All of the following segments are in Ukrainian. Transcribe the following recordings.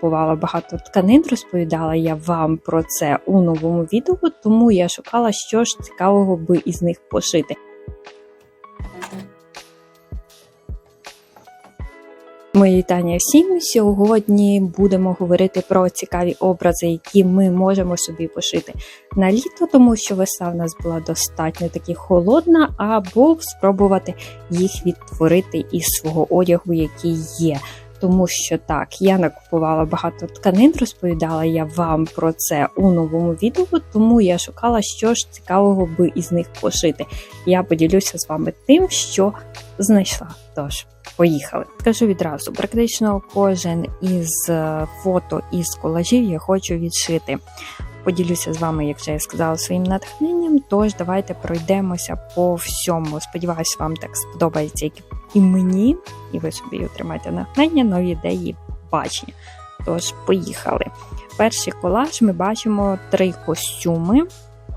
купувала багато тканин, розповідала я вам про це у новому відео, тому я шукала, що ж цікавого би із них пошити. Мої вітання всім. Сьогодні будемо говорити про цікаві образи, які ми можемо собі пошити на літо, тому що весна в нас була достатньо таки холодна, або спробувати їх відтворити із свого одягу, який є. Тому що так, я накупувала багато тканин, розповідала я вам про це у новому відео, тому я шукала, що ж цікавого би із них пошити. Я поділюся з вами тим, що знайшла. Тож. Поїхали. Скажу відразу, практично кожен із е, фото із колажів я хочу відшити. Поділюся з вами, як вже я сказала, своїм натхненням. Тож давайте пройдемося по всьому. Сподіваюсь, вам так сподобається, як і мені, і ви собі отримаєте натхнення, нові ідеї бачення. Тож, поїхали. Перший колаж ми бачимо три костюми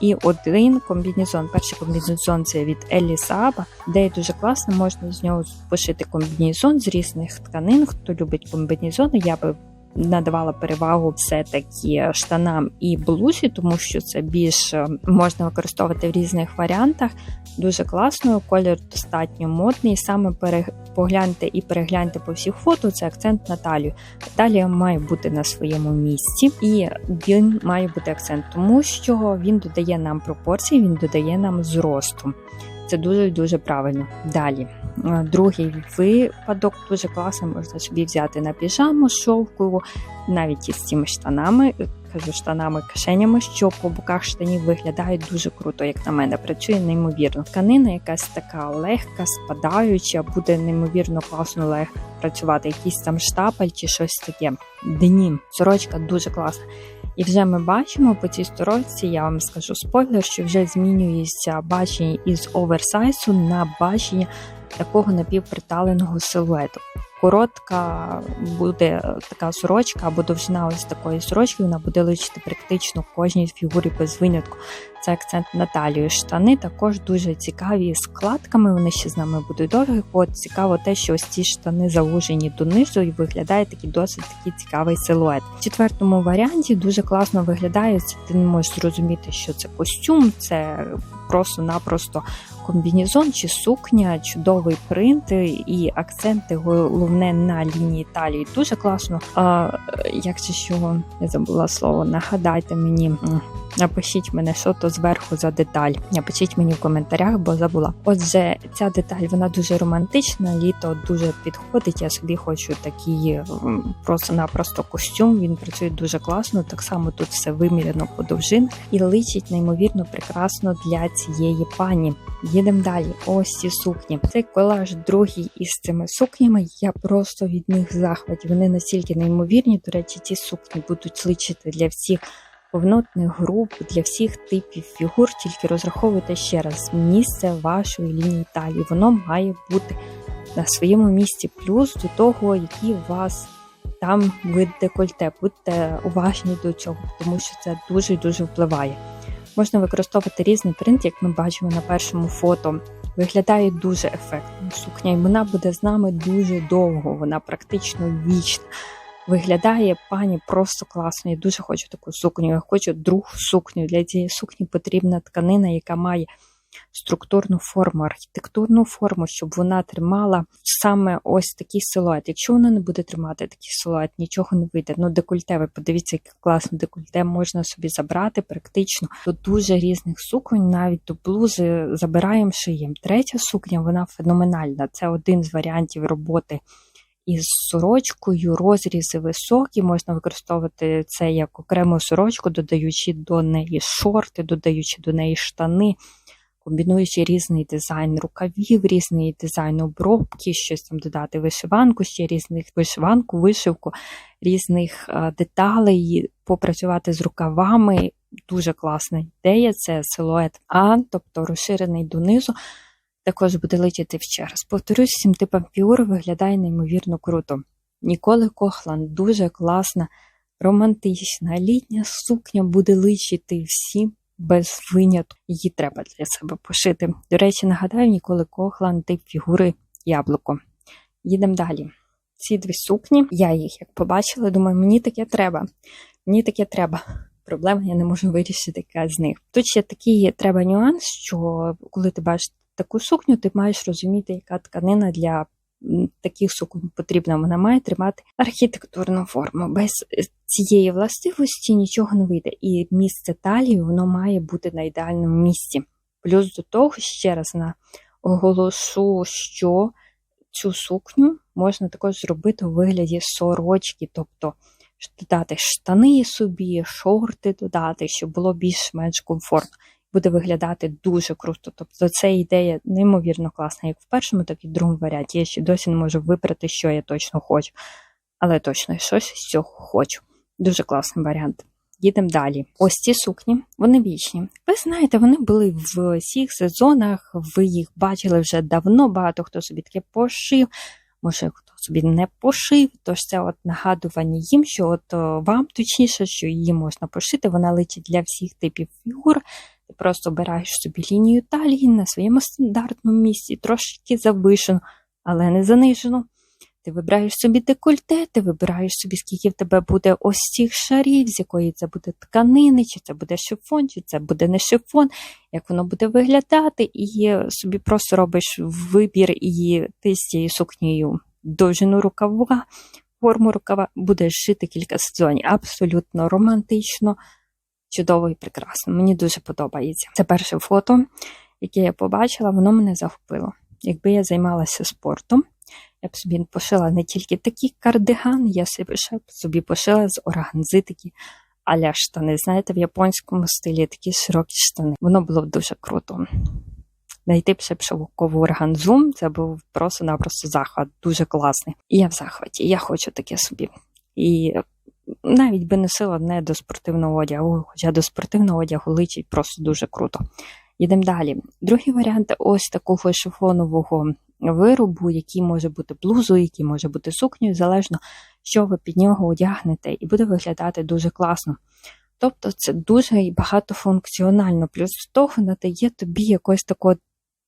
і один комбінезон. Перший комбінезон це від Елі Сааба, де дуже класно, можна з нього пошити комбінезон з різних тканин. Хто любить комбінезони, я би надавала перевагу все-таки штанам і блузі, тому що це більш е, можна використовувати в різних варіантах. Дуже класно, колір достатньо модний. Саме погляньте і перегляньте по всіх фото. Це акцент на талію. Талія має бути на своєму місці, і він має бути акцент, тому що він додає нам пропорції, він додає нам зросту. Це дуже дуже правильно. Далі. Е, другий випадок дуже класно, можна собі взяти на піжаму шовкову, навіть із цими штанами, кажу штанами, кишенями, що по боках штанів виглядають дуже круто, як на мене. Працює неймовірно. Тканина якась така легка, спадаюча, буде неймовірно класно легко працювати. Якийсь там штапель чи щось таке. Денім. Сорочка дуже класна. І вже ми бачимо по цій сторочці, я вам скажу спойлер, що вже змінюється бачення із оверсайсу на бачення такого напівприталеного силуету. Коротка буде така сорочка або довжина ось такої сорочки, вона буде личити практично кожній фігурі без винятку. Це акцент на талію. Штани також дуже цікаві складками, вони ще з нами будуть довгі. От цікаво те, що ось ці штани завужені донизу і виглядає такий досить такий цікавий силует. В четвертому варіанті дуже класно виглядає. Ти не можеш зрозуміти, що це костюм, це просто-напросто комбінезон чи сукня, чудовий принт і акценти головне на лінії талії. Дуже класно. А, Як це що я забула слово, нагадайте мені. Напишіть мене, що то зверху за деталь. Напишіть мені в коментарях, бо забула. Отже, ця деталь вона дуже романтична, літо дуже підходить. Я собі хочу такий просто-напросто костюм. Він працює дуже класно. Так само тут все виміряно по довжин і личить неймовірно прекрасно для цієї пані. Їдемо далі. Ось ці сукні. Цей колаж другий із цими сукнями. Я просто від них захваті. Вони настільки неймовірні. До речі, ці сукні будуть личити для всіх повнотних груп, для всіх типів фігур. Тільки розраховуйте ще раз місце вашої лінії талії. Воно має бути на своєму місці, плюс до того, який у вас. Там вид декольте, будьте уважні до цього, тому що це дуже дуже впливає. Можна використовувати різний принт, як ми бачимо на першому фото. Виглядає дуже ефектно сукня, і вона буде з нами дуже довго, вона практично вічна. Виглядає пані просто класно. Я дуже хочу таку сукню. Я хочу другу сукню. Для цієї сукні потрібна тканина, яка має структурну форму, архітектурну форму, щоб вона тримала саме ось такий силует. Якщо вона не буде тримати такий силует, нічого не вийде. Ну, декольте, ви подивіться, яке класне декольте можна собі забрати практично до дуже різних суконь, навіть до блузи забираємо шиєм. Третя сукня, вона феноменальна. Це один з варіантів роботи. Із сорочкою, розрізи високі, можна використовувати це як окрему сорочку, додаючи до неї шорти, додаючи до неї штани комбінуючи різний дизайн рукавів, різний дизайн обробки, щось там додати вишиванку, ще різних вишиванку, вишивку, різних деталей, попрацювати з рукавами. Дуже класна ідея, це силует А, тобто розширений донизу. Також буде летіти ще раз. Повторюсь, цим типом фігур виглядає неймовірно круто. Ніколи Кохлан дуже класна, романтична, літня сукня буде личити всім без винятку. Її треба для себе пошити. До речі, нагадаю, ніколи Кохлан тип фігури яблуко. Їдемо далі. ці дві сукні. Я їх як побачила, думаю, мені таке треба. Мені таке треба. Проблема, я не можу вирішити яка з них. Тут ще такий треба нюанс, що коли ти бачиш таку сукню, ти маєш розуміти, яка тканина для таких сукон потрібна. Вона має тримати архітектурну форму. Без е, цієї властивості нічого не вийде. І місце талії воно має бути на ідеальному місці. Плюс до того, ще раз на оголошу, що цю сукню можна також зробити у вигляді сорочки, тобто додати штани собі, шорти додати, щоб було більш-менш комфортно. Буде виглядати дуже круто. Тобто це ідея неймовірно класна, як в першому, так і в другому варіанті. Я ще досі не можу вибрати, що я точно хочу. Але точно щось з цього хочу. Дуже класний варіант. Їдемо далі. Ось ці сукні, вони вічні. Ви знаєте, вони були в всіх сезонах, ви їх бачили вже давно, багато хто собі таке пошив, може хто собі не пошив. Тож це от нагадування їм, що от вам точніше, що її можна пошити, вона летить для всіх типів фігур. Ти просто обираєш собі лінію талії на своєму стандартному місці, трошки завишено, але не занижено. Ти вибираєш собі декольте, ти вибираєш собі, скільки в тебе буде ось цих шарів, з якої це буде тканини, чи це буде шифон, чи це буде не шифон, як воно буде виглядати, і собі просто робиш вибір і ти з цією сукнею довжину рукава, форму рукава, будеш жити кілька сезонів. Абсолютно романтично, чудово і прекрасно. Мені дуже подобається. Це перше фото, яке я побачила, воно мене захопило. Якби я займалася спортом. Я б собі пошила не тільки такі кардигани, я собі пошила з органзи такі аля штани. Знаєте, в японському стилі такі широкі штани. Воно було б дуже круто. Найти ще шовкову органзу, це був просто-напросто захват, дуже класний. І я в захваті, я хочу таке собі. І навіть би носила не до спортивного одягу, хоча до спортивного одягу личить просто дуже круто. Йдемо далі. Другий варіант ось такого шифонового виробу, який може бути блузою, який може бути сукнею, залежно, що ви під нього одягнете, і буде виглядати дуже класно. Тобто це дуже багатофункціонально, плюс того надає тобі якогось такого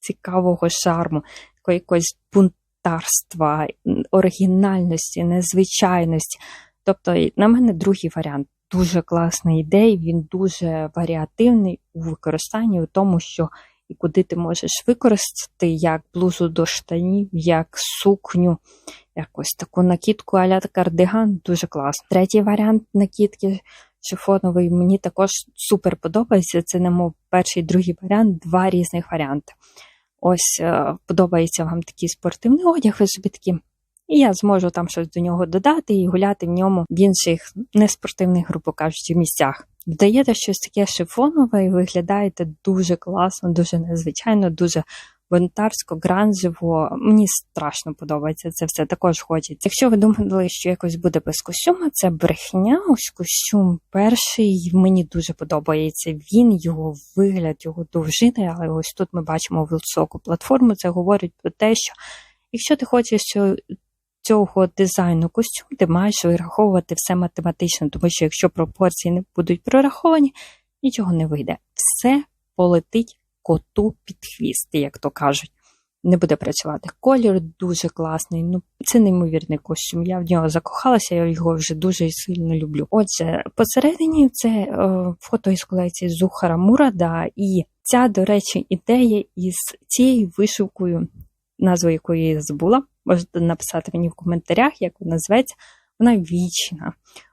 цікавого шарму, якогось бунтарства, оригінальності, незвичайності. Тобто, на мене другий варіант дуже класна ідея, він дуже варіативний у використанні, у тому, що і куди ти можеш використати як блузу до штанів, як сукню, якось таку накидку аля кардиган, дуже класно. Третій варіант накидки шифоновий мені також супер подобається. Це, немов перший і другий варіант, два різних варіанти. Ось е, подобається вам такий спортивний одяг, ви собі такі. І я зможу там щось до нього додати і гуляти в ньому в інших неспортивних, грубо кажучи, місцях. Додаєте щось таке шифонове і виглядаєте дуже класно, дуже незвичайно, дуже бунтарсько, гранжево. Мені страшно подобається це все також хочеться. Якщо ви думали, що якось буде без костюма, це брехня. Ось костюм перший мені дуже подобається. Він, його вигляд, його довжини, але ось тут ми бачимо високу платформу. Це говорить про те, що якщо ти хочеш цього дизайну костюм ти маєш вираховувати все математично, тому що якщо пропорції не будуть прораховані, нічого не вийде. Все полетить коту під хвіст, як то кажуть. Не буде працювати. Колір дуже класний. Ну, це неймовірний костюм. Я в нього закохалася, я його вже дуже сильно люблю. Отже, посередині це е, фото із колекції Зухара Мурада, і ця, до речі, ідея із цією вишивкою, назву якої я забула. Можете написати мені в коментарях, як вона зветься. Вона вічна.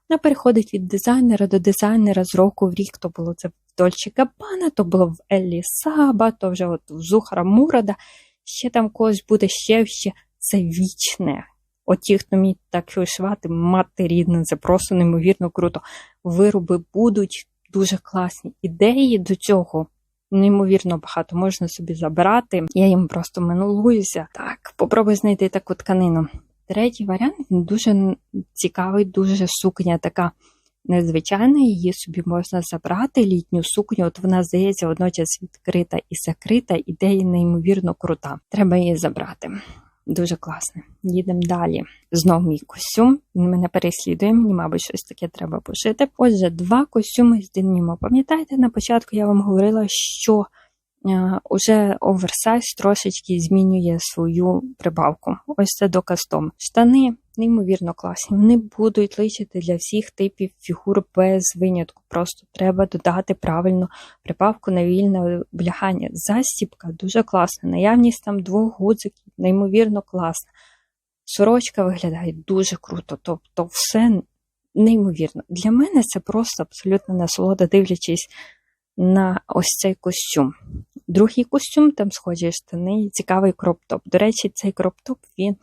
Вона переходить від дизайнера до дизайнера з року в рік. То було це в Дольче Габбана, то було в Еллі Саба, то вже от в Зухара Мурада. Ще там когось буде ще ще. Це вічне. От ті, хто міг так вишивати, мати рідне, це просто неймовірно круто. Вироби будуть дуже класні ідеї до цього неймовірно багато можна собі забирати. Я їм просто минулуюся. Так, попробуй знайти таку тканину. Третій варіант він дуже цікавий, дуже сукня така незвичайна. Її собі можна забрати, літню сукню. От вона здається, водночас відкрита і закрита, ідея неймовірно крута. Треба її забрати. Дуже класне. Їдемо далі. Знову мій костюм. Він мене переслідує, мені, мабуть, щось таке треба пошити. Отже, два костюми з деніму. Пам'ятаєте, на початку я вам говорила, що уже оверсайз трошечки змінює свою прибавку. Ось це доказ тому. Штани неймовірно класні. Вони будуть личити для всіх типів фігур без винятку. Просто треба додати правильну прибавку на вільне облягання. Застіпка дуже класна. Наявність там двох гудзиків, неймовірно класна. Сорочка виглядає дуже круто, тобто все неймовірно. Для мене це просто абсолютно насолода, дивлячись на ось цей костюм. Другий костюм, там схожі штани, цікавий кроп-топ. До речі, цей кроп-топ він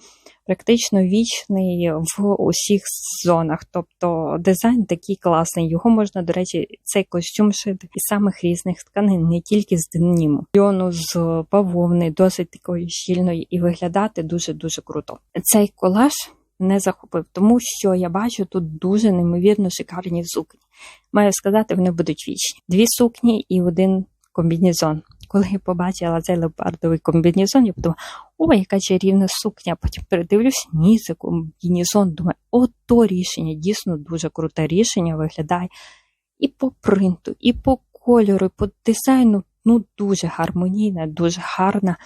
практично вічний в усіх зонах. Тобто дизайн такий класний. Його можна, до речі, цей костюм шити із самих різних тканин, не тільки з деніму. Льону з бавовни, досить такої щільної, і виглядати дуже-дуже круто. Цей колаж не захопив, тому що я бачу тут дуже неймовірно шикарні сукні. Маю сказати, вони будуть вічні. Дві сукні і один комбінезон. Коли я побачила цей леопардовий комбінезон, я подумала, о, яка чарівна сукня. Потім передивлюсь, ні, це комбінезон. Думаю, о, то рішення, дійсно дуже круте рішення виглядає і по принту, і по кольору, і по дизайну. Ну, дуже гармонійна, дуже гарна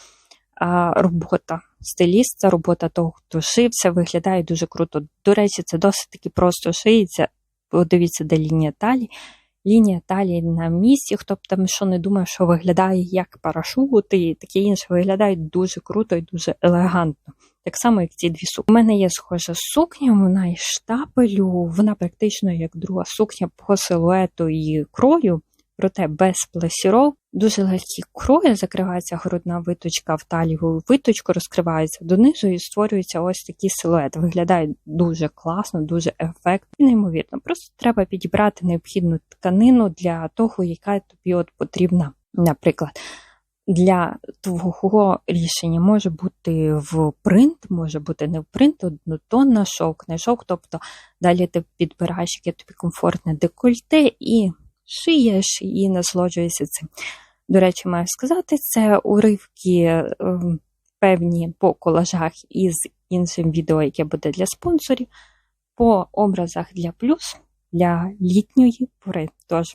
а, робота. Стиліст, це робота того, хто шився, виглядає дуже круто. До речі, це досить таки просто шиється. Подивіться, де лінія талії. Лінія талії на місці, хто б там що не думав, що виглядає як парашут і таке інше, виглядає дуже круто і дуже елегантно. Так само, як ці дві сукні. У мене є схожа сукня, вона із штапелю, вона практично як друга сукня по силуету і крою проте без пласіров. Дуже легкі крої, закривається грудна виточка в талію, виточку розкривається донизу і створюється ось такий силует. Виглядає дуже класно, дуже ефектно і неймовірно. Просто треба підібрати необхідну тканину для того, яка тобі от потрібна. Наприклад, для твого рішення може бути в принт, може бути не в принт, однотонна шовк, не шовк, тобто далі ти підбираєш, яке тобі комфортне декольте і шиєш і насолоджуєшся цим. До речі, маю сказати, це уривки ем, певні по колажах із іншим відео, яке буде для спонсорів, по образах для плюс, для літньої пори. Тож,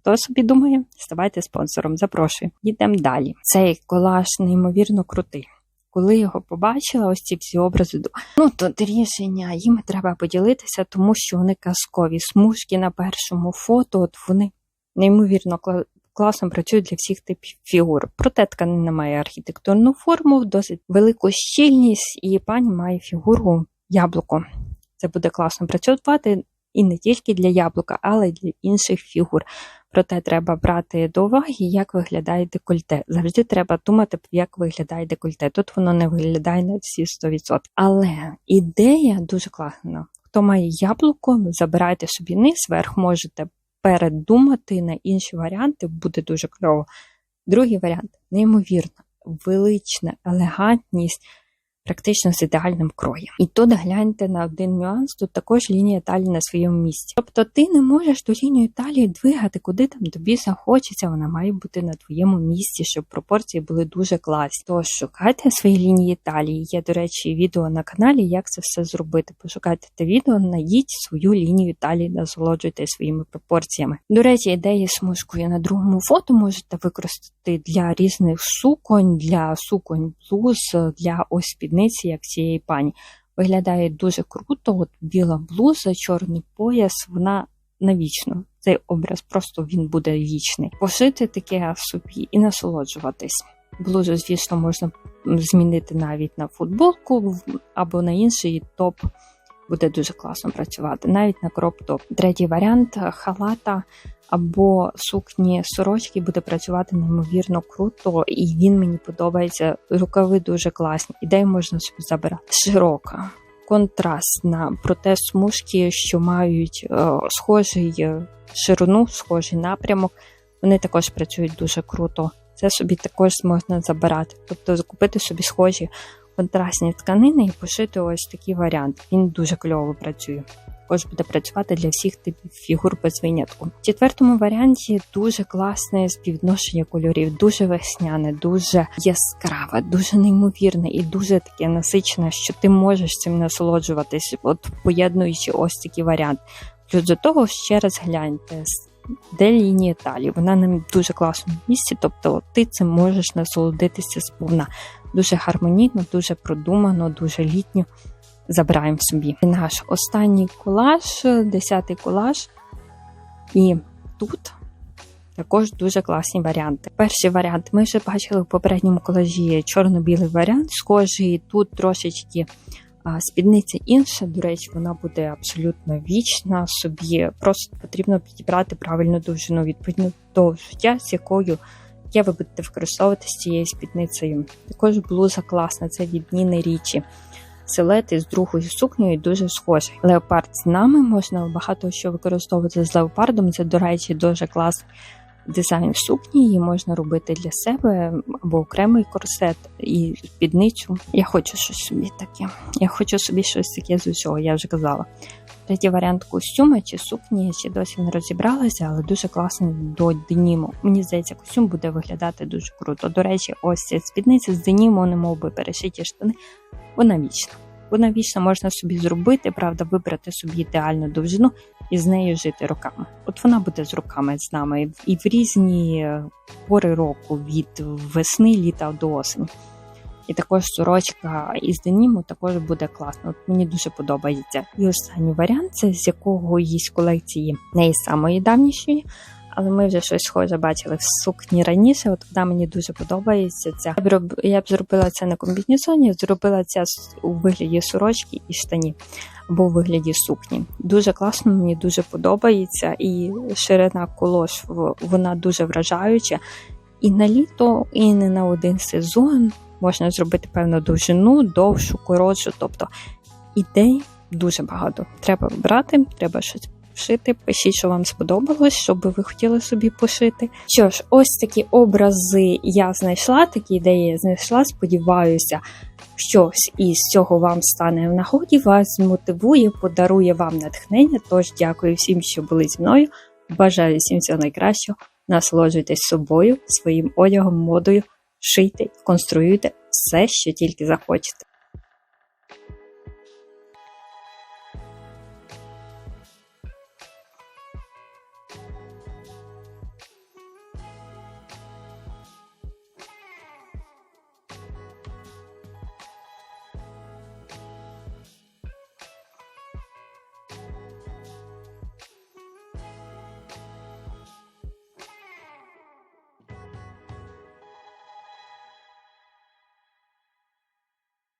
хто собі думає, ставайте спонсором, запрошую. Йдемо далі. Цей колаж неймовірно крутий. Коли його побачила, ось ці всі образи, ну тут рішення, їм треба поділитися, тому що вони казкові. Смужки на першому фото, от вони неймовірно класно працюють для всіх типів фігур. Проте тканина має архітектурну форму, досить велику щільність, і пані має фігуру яблуко. Це буде класно працювати і не тільки для яблука, але й для інших фігур. Проте треба брати до уваги, як виглядає декольте. Завжди треба думати, як виглядає декольте. Тут воно не виглядає на всі 100%. Але ідея дуже класна. Хто має яблуко, забирайте собі низ, верх можете передумати на інші варіанти, буде дуже кльово. Другий варіант неймовірно, велична елегантність практично з ідеальним кроєм. І тут гляньте на один нюанс, тут також лінія талії на своєму місці. Тобто ти не можеш ту лінію талії двигати, куди там тобі захочеться, вона має бути на твоєму місці, щоб пропорції були дуже класні. Тож шукайте свої лінії талії. Є, до речі, відео на каналі, як це все зробити. Пошукайте те відео, найдіть свою лінію талії, насолоджуйтесь своїми пропорціями. До речі, ідеї смужкою на другому фото можете використати для різних суконь, для суконь блуз, для ось під спідниці, як цієї пані. Виглядає дуже круто. От біла блуза, чорний пояс, вона навічно. Цей образ просто він буде вічний. Пошити таке в собі і насолоджуватись. Блузу, звісно, можна змінити навіть на футболку або на інший топ. Буде дуже класно працювати, навіть на кроп-топ. Третій варіант халата або сукні сорочки буде працювати неймовірно круто, і він мені подобається. Рукави дуже класні. Ідею можна собі забирати. Широка, контрастна, проте смужки, що мають е, схожий е, ширину, схожий напрямок. Вони також працюють дуже круто. Це собі також можна забирати, тобто закупити собі схожі контрастні тканини і пошити ось такий варіант. Він дуже кльово працює також буде працювати для всіх типів фігур без винятку. В четвертому варіанті дуже класне співвідношення кольорів, дуже весняне, дуже яскраве, дуже неймовірне і дуже таке насичене, що ти можеш цим насолоджуватись, от поєднуючи ось такий варіант. Плюс до того ще раз гляньте де лінія талії. Вона на дуже класному місці, тобто ти цим можеш насолодитися сповна. Дуже гармонійно, дуже продумано, дуже літньо. Забираємо собі. І наш останній колаж, десятий колаж. І тут також дуже класні варіанти. Перший варіант ми вже бачили в попередньому колажі чорно-білий варіант, схожий. Тут трошечки спідниця інша. До речі, вона буде абсолютно вічна собі. Просто потрібно підібрати правильну довжину відповідно до життя, з якою я ви будете використовувати з цією спідницею. Також блуза класна, це від Ніни Річі. Силети з другою сукнею дуже схожі. Леопард з нами можна багато що використовувати з леопардом. Це, до речі, дуже класний дизайн сукні. Її можна робити для себе або окремий корсет і спідницю. Я хочу щось собі таке. Я хочу собі щось таке з усього, я вже казала. Третій варіант костюма чи сукні я ще досі не розібралася, але дуже класний до деніму. Мені здається, костюм буде виглядати дуже круто. До речі, ось ця спідниця з деніму, не мов би перешиті штани. Вона вічна. Вона вічно можна собі зробити, правда, вибрати собі ідеальну довжину і з нею жити роками. От вона буде з роками з нами і в різні пори року від весни, літа до осені. І також сорочка із деніму також буде класно. От мені дуже подобається. І останній варіант це з якогось колекції неї самої давнішої. Але ми вже щось схоже бачили в сукні раніше. От вона мені дуже подобається. Ця я б роб... я б зробила це на комбінезоні, зробила це у вигляді сорочки і штанів або у вигляді сукні. Дуже класно, мені дуже подобається, і ширина колош вона дуже вражаюча. І на літо, і не на один сезон можна зробити певну довжину, довшу, коротшу. Тобто ідей дуже багато. Треба брати, треба щось пошити. Пишіть, що вам сподобалось, що би ви хотіли собі пошити. Що ж, ось такі образи я знайшла, такі ідеї я знайшла. Сподіваюся, щось із цього вам стане в нагоді, вас змотивує, подарує вам натхнення. Тож дякую всім, що були зі мною. Бажаю всім всього найкращого. Насолоджуйтесь собою, своїм одягом, модою, шийте, конструюйте все, що тільки захочете.